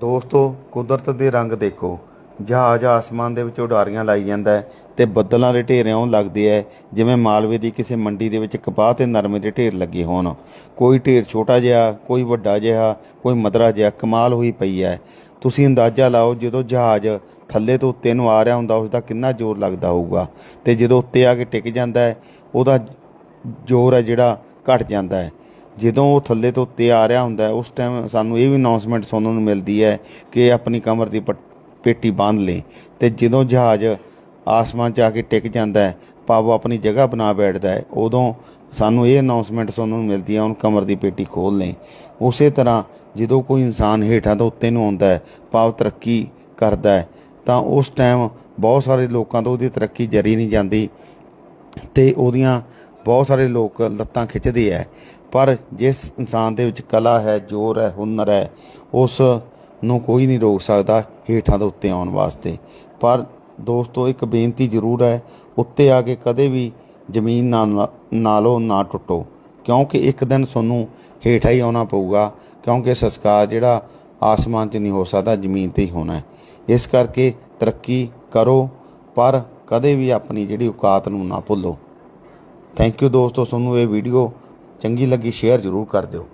ਦੋਸਤੋ, ਕੁਦਰਤ ਦੇ ਰੰਗ ਦੇਖੋ। ਜਹਾਜ਼ ਆਸਮਾਨ ਦੇ ਵਿੱਚ ਉਡਾਰੀਆਂ ਲਾਈ ਜਾਂਦਾ ਹੈ ਤੇ ਬੱਦਲਾਂ ਦੇ ਢੇਰ ਇਉਂ ਲੱਗਦੇ ਐ, ਜਿਵੇਂ ਮਾਲਵੇ ਦੀ ਕਿਸੇ ਮੰਡੀ ਦੇ ਵਿੱਚ ਕਪਾਹ ਤੇ ਨਰਮੇ ਦੇ ਢੇਰ ਲੱਗੇ ਹੋਣ। ਕੋਈ ਢੇਰ ਛੋਟਾ ਜਿਹਾ, ਕੋਈ ਵੱਡਾ ਜਿਹਾ, ਕੋਈ ਮਦਰਾ ਜਿਹਾ ਕਮਾਲ ਹੋਈ ਪਈ ਐ। ਤੁਸੀਂ ਅੰਦਾਜ਼ਾ ਲਾਓ, ਜਦੋਂ ਜਹਾਜ਼ ਥੱਲੇ ਤੋਂ ਉੱਤੇ ਨੂੰ ਆ ਰਿਹਾ ਹੁੰਦਾ ਉਸ ਦਾ ਕਿੰਨਾ ਜ਼ੋਰ ਲੱਗਦਾ ਹੋਊਗਾ। ਤੇ ਜਦੋਂ ਉੱਤੇ ਆ ਕੇ ਟਿਕ ਜਾਂਦਾ ਹੈ ਉਹਦਾ ਜ਼ੋਰ ਹੈ ਜਿਹੜਾ ਘਟ ਜਾਂਦਾ ਹੈ ਜਦੋਂ ਉਹ ਥੱਲੇ ਤੋਂ ਉੱਤੇ ਆ ਰਿਹਾ ਹੁੰਦਾ ਉਸ ਟਾਈਮ ਸਾਨੂੰ ਇਹ ਵੀ ਅਨਾਉਂਸਮੈਂਟ ਸੁਣਨ ਨੂੰ ਮਿਲਦੀ ਹੈ ਕਿ ਆਪਣੀ ਕਮਰ ਦੀ ਪੇਟੀ ਬੰਨ੍ਹ ਲੈ ਤੇ ਜਦੋਂ ਜਹਾਜ਼ ਆਸਮਾਨ 'ਚ ਆ ਕੇ ਟਿਕ ਜਾਂਦਾ ਹੈ, ਭਾਵ ਆਪਣੀ ਜਗ੍ਹਾ ਬਣਾ ਬੈਠਦਾ ਹੈ, ਉਦੋਂ ਸਾਨੂੰ ਇਹ ਅਨਾਉਂਸਮੈਂਟ ਸੁਣਨ ਨੂੰ ਮਿਲਦੀ ਹੈ ਹੁਣ ਕਮਰ ਦੀ ਪੇਟੀ ਖੋਲ ਲੈ। ਉਸੇ ਤਰ੍ਹਾਂ ਜਦੋਂ ਕੋਈ ਇਨਸਾਨ ਹੇਠਾਂ ਤੋਂ ਉੱਤੇ ਨੂੰ ਆਉਂਦਾ ਹੈ, ਭਾਵ ਤਰੱਕੀ ਕਰਦਾ ਹੈ, ਤਾਂ ਉਸ ਟਾਈਮ ਬਹੁਤ ਸਾਰੇ ਲੋਕਾਂ ਤੋਂ ਉਹਦੀ ਤਰੱਕੀ ਜਰੀ ਨਹੀਂ ਜਾਂਦੀ ਤੇ ਉਹਦੀਆਂ ਬਹੁਤ ਸਾਰੇ ਲੋਕ ਲੱਤਾਂ ਖਿੱਚਦੇ ਐ। ਪਰ ਜਿਸ ਇਨਸਾਨ ਦੇ ਵਿੱਚ ਕਲਾ ਹੈ, ਜ਼ੋਰ ਹੈ, ਹੁਨਰ ਹੈ, ਉਸ ਨੂੰ ਕੋਈ ਨਹੀਂ ਰੋਕ ਸਕਦਾ ਹੇਠਾਂ ਦੇ ਉੱਤੇ ਆਉਣ ਵਾਸਤੇ। ਪਰ ਦੋਸਤੋ, ਇੱਕ ਬੇਨਤੀ ਜ਼ਰੂਰ ਹੈ, ਉੱਤੇ ਆ ਕੇ ਕਦੇ ਵੀ ਜ਼ਮੀਨ ਨਾਲ ਨਾਲੋਂ ਨਾ ਟੁੱਟੋ। ਕਿਉਂਕਿ ਇੱਕ ਦਿਨ ਤੁਹਾਨੂੰ ਹੇਠਾਂ ਹੀ ਆਉਣਾ ਪਊਗਾ, ਕਿਉਂਕਿ ਸੰਸਕਾਰ ਜਿਹੜਾ ਆਸਮਾਨ 'ਚ ਨਹੀਂ ਹੋ ਸਕਦਾ, ਜ਼ਮੀਨ ਤੇ ਹੀ ਹੋਣਾ ਹੈ। ਇਸ ਕਰਕੇ ਤਰੱਕੀ ਕਰੋ, ਪਰ ਕਦੇ ਵੀ ਆਪਣੀ ਜਿਹੜੀ ਔਕਾਤ ਨੂੰ ਨਾ ਭੁੱਲੋ। ਥੈਂਕ ਯੂ ਦੋਸਤੋ ਤੁਹਾਨੂੰ ਇਹ ਵੀਡੀਓ ਚੰਗੀ ਲੱਗੀ ਸ਼ੇਅਰ ਜ਼ਰੂਰ ਕਰ ਦਿਓ।